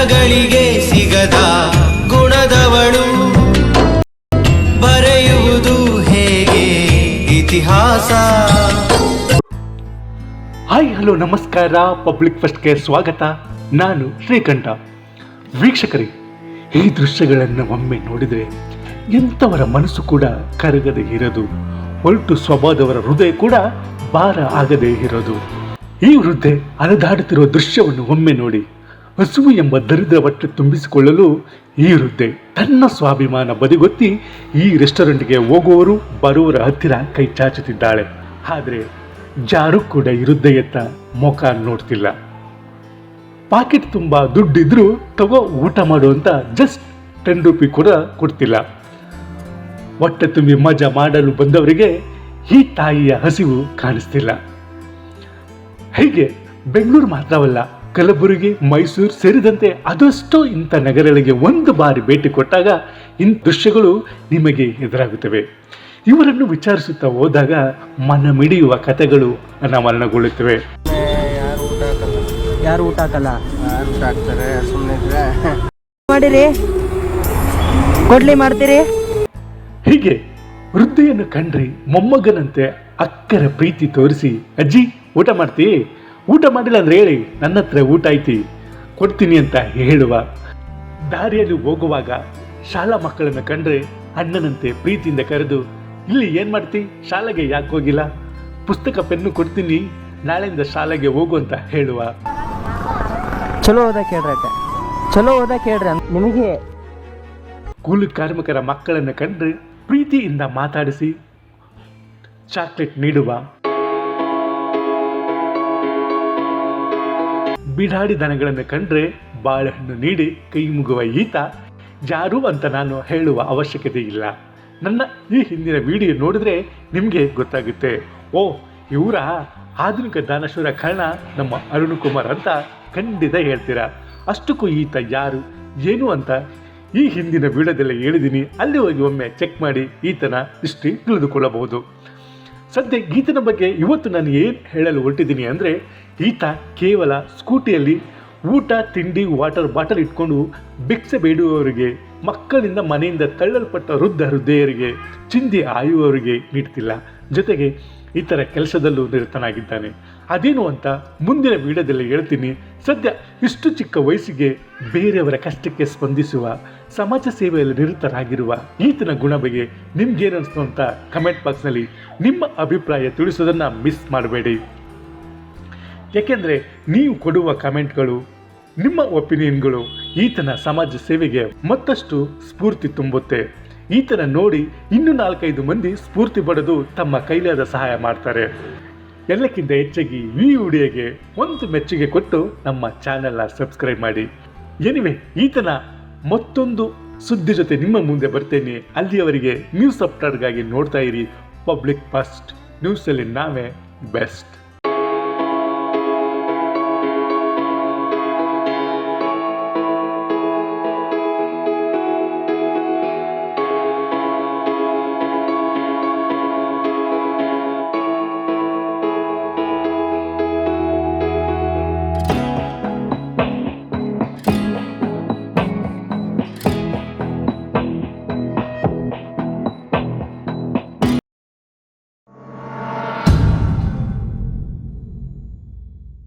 ಜನಗಳಿಗೆ ಸಿಗದ ಗುಣದವಳು. ಬರೆಯುವುದು ಹೇಗೆ? ಇತಿಹಾಸ. ಹಾಯ್, ಹಲೋ, ನಮಸ್ಕಾರ. ಪಬ್ಲಿಕ್ ಫಸ್ಟ್ಗೆ ಸ್ವಾಗತ. ನಾನು ಶ್ರೀಕಂಠ. ವೀಕ್ಷಕರೇ, ಈ ದೃಶ್ಯಗಳನ್ನು ಒಮ್ಮೆ ನೋಡಿದರೆ ಎಂಥವರ ಮನಸ್ಸು ಕೂಡ ಕರಗದೆ ಇರೋದು. ಒಲ್ಟು ಸ್ವಭಾವದವರ ಹೃದಯ ಕೂಡ ಭಾರ ಆಗದೇ ಇರೋದು. ಈ ವೃದ್ಧೆ ಅಲೆದಾಡುತ್ತಿರುವ ದೃಶ್ಯವನ್ನು ಒಮ್ಮೆ ನೋಡಿ. ಹಸುವು ಎಂಬ ದರಿದ್ರ ಬಟ್ಟೆ ತುಂಬಿಸಿಕೊಳ್ಳಲು ಈ ವೃದ್ಧೆ ತನ್ನ ಸ್ವಾಭಿಮಾನ ಬದಿಗೊತ್ತಿ ಈ ರೆಸ್ಟೋರೆಂಟ್ಗೆ ಹೋಗುವವರು ಬರುವವರ ಹತ್ತಿರ ಕೈ ಚಾಚುತ್ತಿದ್ದಾಳೆ. ಆದರೆ ಜಾರು ಕೂಡ ಈ ವೃದ್ಧೆಯತ್ತ ಮುಖ ನೋಡ್ತಿಲ್ಲ. ಪಾಕೆಟ್ ತುಂಬ ದುಡ್ಡಿದ್ರು ತಗೋ ಊಟ ಮಾಡು ಅಂತ ಜಸ್ಟ್ ಟೆನ್ ರುಪಿ ಕೂಡ ಕೊಡ್ತಿಲ್ಲ. ಹೊಟ್ಟೆ ತುಂಬಿ ಮಜಾ ಮಾಡಲು ಬಂದವರಿಗೆ ಈ ತಾಯಿಯ ಹಸಿವು ಕಾಣಿಸ್ತಿಲ್ಲ. ಹೀಗೆ ಬೆಂಗಳೂರು ಮಾತ್ರವಲ್ಲ ಕಲಬುರಗಿ ಮೈಸೂರು ಸೇರಿದಂತೆ ಅದೆಷ್ಟೋ ಇಂಥ ನಗರಗಳಿಗೆ ಒಂದು ಬಾರಿ ಭೇಟಿ ಕೊಟ್ಟಾಗ ಇಂಥ ದೃಶ್ಯಗಳು ನಿಮಗೆ ಎದುರಾಗುತ್ತವೆ. ಇವರನ್ನು ವಿಚಾರಿಸುತ್ತಾ ಹೋದಾಗ ಮನಮಿಡಿಯುವ ಕಥೆಗಳು ಅನಾವರಣಗೊಳ್ಳುತ್ತವೆ. ಯಾರು ಊಟ ಹಾಕಲ್ಲ? ಯಾರು ಊಟ ಹಾಕಲ್ಲ ಯಾರು ಊಟ ಹಾಕ್ತಾರೆ ಸುಮ್ಮನೆ ಮಾಡಿರಿ. ಕೊಡ್ಲಿ ಮಾಡ್ತೀರಿ. ಹೀಗೆ ವೃದ್ಧೆಯನ್ನು ಕಂಡ್ರೆ ಮೊಮ್ಮಗನಂತೆ ಅಕ್ಕರ ಪ್ರೀತಿ ತೋರಿಸಿ ಅಜ್ಜಿ ಊಟ ಮಾಡ್ತಿ ಊಟ ಮಾಡಿಲ್ಲ ಅಂದ್ರೆ ಹೇಳಿ? ನನ್ನ ಹತ್ರ ಊಟ ಐತಿ. ಕೊಡ್ತೀನಿ ಅಂತ ಹೇಳುವ. ದಾರಿಯಲ್ಲಿ ಹೋಗುವಾಗ ಶಾಲಾ ಮಕ್ಕಳನ್ನು ಕಂಡ್ರೆ ಅಣ್ಣನಂತೆ ಪ್ರೀತಿಯಿಂದ ಕರೆದು ಇಲ್ಲಿ ಏನ್ ಮಾಡ್ತಿ? ಶಾಲೆಗೆ ಯಾಕೆ ಹೋಗಿಲ್ಲ? ಪುಸ್ತಕ ಪೆನ್ನು ಕೊಡ್ತೀನಿ ನಾಳೆಯಿಂದ ಶಾಲೆಗೆ ಹೋಗು ಅಂತ ಹೇಳುವ. ಚಲೋ ಹೋದ ಕೇಳ್ರಿ ಅಕ್ಕ. ಚಲೋ ಹೋದ ಕೇಳ್ರಿ ನಿಮಗೆ ಕೂಲಿ ಕಾರ್ಮಿಕರ ಮಕ್ಕಳನ್ನು ಕಂಡ್ರೆ ಪ್ರೀತಿಯಿಂದ ಮಾತಾಡಿಸಿ ಚಾಕ್ಲೇಟ್ ನೀಡುವ. ಬಿಡಾಡಿ ದನಗಳನ್ನು ಕಂಡ್ರೆ ಬಾಳೆಹಣ್ಣು ನೀಡಿ ಕೈ ಮುಗುವ ಈತ ಯಾರು ಅಂತ ನಾನು ಹೇಳುವ ಅವಶ್ಯಕತೆ ಇಲ್ಲ. ನನ್ನ ಈ ಹಿಂದಿನ ವಿಡಿಯೋ ನೋಡಿದ್ರೆ ನಿಮಗೆ ಗೊತ್ತಾಗುತ್ತೆ. ಓ, ಇವರ ಆಧುನಿಕ ದಾನಶೂರ ಕರ್ಣ ನಮ್ಮ ಅರುಣ್ ಕುಮಾರ್ ಅಂತ ಖಂಡಿತ ಹೇಳ್ತೀರಾ. ಅಷ್ಟಕ್ಕೂ ಈತ ಯಾರು, ಏನು ಅಂತ ಈ ಹಿಂದಿನ ವಿಡಿಯೋದಲ್ಲಿ ಹೇಳಿದ್ದೀನಿ. ಅಲ್ಲಿ ಹೋಗಿ ಒಮ್ಮೆ ಚೆಕ್ ಮಾಡಿ, ಈತನ ಹಿಸ್ಟ್ರಿ ತಿಳಿದುಕೊಳ್ಳಬಹುದು. ಸದ್ಯ ಗೀತನ ಬಗ್ಗೆ ಇವತ್ತು ನಾನು ಏನು ಹೇಳಲು ಹೊರಟಿದ್ದೀನಿ ಅಂದರೆ, ಈತ ಕೇವಲ ಸ್ಕೂಟಿಯಲ್ಲಿ ಊಟ, ತಿಂಡಿ, ವಾಟರ್ ಬಾಟಲ್ ಇಟ್ಕೊಂಡು ಭಿಕ್ಷೆ ಬೇಡುವವರಿಗೆ, ಮಕ್ಕಳಿಂದ ಮನೆಯಿಂದ ತಳ್ಳಲ್ಪಟ್ಟ ವೃದ್ಧ ಹೃದಯರಿಗೆ ಚಿಂದಿ ಆಯುವವರಿಗೆ ನೀಡ್ತಿಲ್ಲ. ಜೊತೆಗೆ ಇತರ ಕೆಲಸದಲ್ಲೂ ನಿರತನಾಗಿದ್ದಾನೆ. ಅದೇನು ಅಂತ ಮುಂದಿನ ವಿಡಿಯೋದಲ್ಲಿ ಹೇಳ್ತೀನಿ. ಸದ್ಯ ಇಷ್ಟು ಚಿಕ್ಕ ವಯಸ್ಸಿಗೆ ಬೇರೆಯವರ ಕಷ್ಟಕ್ಕೆ ಸ್ಪಂದಿಸುವ, ಸಮಾಜ ಸೇವೆಯಲ್ಲಿ ನಿರತರಾಗಿರುವ ಈತನ ಗುಣ ಬಗ್ಗೆ ನಿಮ್ಗೇನಿಸ್ತು ಅಂತ ಕಮೆಂಟ್ ಬಾಕ್ಸ್ನಲ್ಲಿ ನಿಮ್ಮ ಅಭಿಪ್ರಾಯ ತಿಳಿಸೋದನ್ನು ಮಿಸ್ ಮಾಡಬೇಡಿ. ಯಾಕೆಂದರೆ ನೀವು ಕೊಡುವ ಕಮೆಂಟ್ಗಳು ನಿಮ್ಮ ಒಪಿನಿಯನ್ಗಳು ಈತನ ಸಮಾಜ ಸೇವೆಗೆ ಮತ್ತಷ್ಟು ಸ್ಫೂರ್ತಿ ತುಂಬುತ್ತೆ. ಈತನ ನೋಡಿ ಇನ್ನು ನಾಲ್ಕೈದು ಮಂದಿ ಸ್ಫೂರ್ತಿ ಪಡೆದು ತಮ್ಮ ಕೈಲಾದ ಸಹಾಯ ಮಾಡ್ತಾರೆ. ಎಲ್ಲಕ್ಕಿಂತ ಹೆಚ್ಚಾಗಿ ಈ ವಿಡಿಯೋಗೆ ಒಂದು ಮೆಚ್ಚುಗೆ ಕೊಟ್ಟು ನಮ್ಮ ಚಾನೆಲ್ನ ಸಬ್ಸ್ಕ್ರೈಬ್ ಮಾಡಿ. ಎನಿವೆ, ಈತನ ಮತ್ತೊಂದು ಸುದ್ದಿ ಜೊತೆ ನಿಮ್ಮ ಮುಂದೆ ಬರ್ತೇನೆ. ಅಲ್ಲಿಯವರಿಗೆ ನ್ಯೂಸ್ ಅಪ್ಡೇಟ್ಗಾಗಿ ನೋಡ್ತಾ ಇರಿ. ಪಬ್ಲಿಕ್ ಫಸ್ಟ್, ನ್ಯೂಸಲ್ಲಿ ನಾವೇ ಬೆಸ್ಟ್.